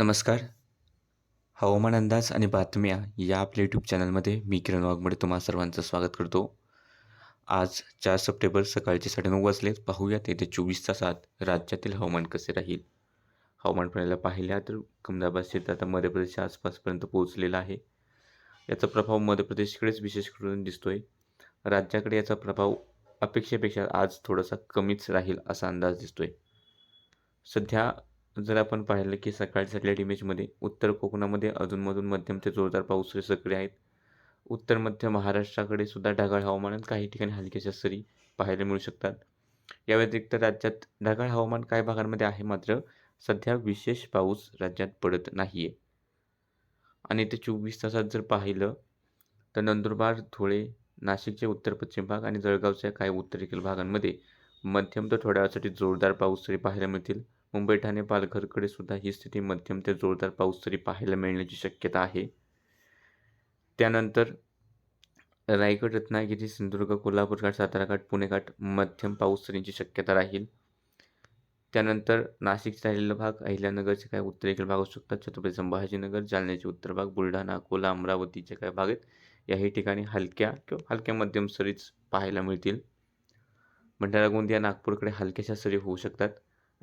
नमस्कार. हवामान अंदाज आणि बातम्या या आपल्या यूट्यूब चॅनलमध्ये मी किरण वाघमडे तुम्हा सर्वांचं स्वागत करतो. आज चार सप्टेंबर सकाळचे साडेनऊ वाजलेत पाहूयात येत्या चोवीस तासात राज्यातील हवामान कसे राहील? हवामान प्रणालीला पाहिल्या तर अहमदाबाद क्षेत्र आता मध्य प्रदेशच्या आसपासपर्यंत पोहोचलेला आहे. याचा प्रभाव मध्य प्रदेशकडेच विशेष करून दिसतोय. राज्याकडे याचा प्रभाव अपेक्षेपेक्षा आज थोडासा कमीच राहील असा अंदाज दिसतोय. सध्या जर आपण पाहिलं की सकाळी सॅटेलाईट इमेजमध्ये उत्तर कोकणामध्ये अधूनमधून मध्यम ते जोरदार पाऊस सक्रिय आहेत. उत्तर मध्य महाराष्ट्राकडे सुद्धा ढगाळ हवामानात काही ठिकाणी हलक्याशा सरी पाहायला मिळू शकतात. या व्यतिरिक्त राज्यात ढगाळ हवामान काही भागांमध्ये आहे मात्र सध्या विशेष पाऊस राज्यात पडत नाही आहे आणि ते चोवीस तासात जर पाहिलं तर नंदुरबार धुळे नाशिकचे उत्तर पश्चिम भाग आणि जळगावच्या काही उत्तरेकडील भागांमध्ये मध्यम तर थोड्या वेळासाठी जोरदार पाऊस तरी पाहायला मिळतील. मुंबई ठाणे पालघरकडे सुद्धा ही स्थिती मध्यम ते जोरदार पाऊस तरी पाहायला मिळण्याची शक्यता आहे. त्यानंतर रायगड रत्नागिरी सिंधुदुर्ग कोल्हापूर घाट सातारा घाट पुणे घाट मध्यम पाऊस सरींची शक्यता राहील. त्यानंतर नाशिकचा राहिलेला भाग अहिल्यानगरचे काय उत्तरेकडील भाग असू शकतात. छत्रपती संभाजीनगर जालन्याचे उत्तर भाग बुलढाणा अकोला अमरावतीचे काय भाग आहेत? याही ठिकाणी हलक्या किंवा हलक्या मध्यम सरीच पाहायला मिळतील. भंडारा गोंदिया नागपूरकडे हलक्याशा सरी होऊ शकतात.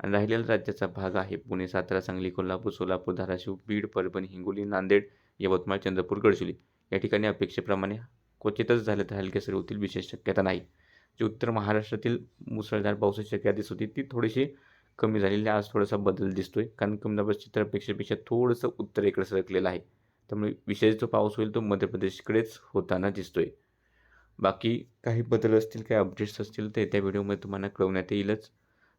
राहिलेला राज्याचा भाग आहे पुणे सातारा सांगली कोल्हापूर सोलापूर धाराशिव बीड परभणी हिंगोली नांदेड यवतमाळ चंद्रपूर गडचिरोली. या ठिकाणी अपेक्षेप्रमाणे क्वचितच झालं तर हलक्या सरी होतील विशेष शक्यता नाही. जी उत्तर महाराष्ट्रातील मुसळधार पावसाची शक्यता दिसत होती ती थोडीशी कमी झालेली आज थोडासा बदल दिसतोय. कारण कमदाबाद चित्रपेक्षेपेक्षा थोडंसं उत्तरेकडे सरकलेलं आहे. त्यामुळे विशेष जो पाऊस होईल तो मध्य प्रदेशकडेच होताना दिसतोय. बाकी काही बदल असतील काही अपडेट्स असतील तर त्या व्हिडिओमध्ये तुम्हाला कळवण्यात येईलच.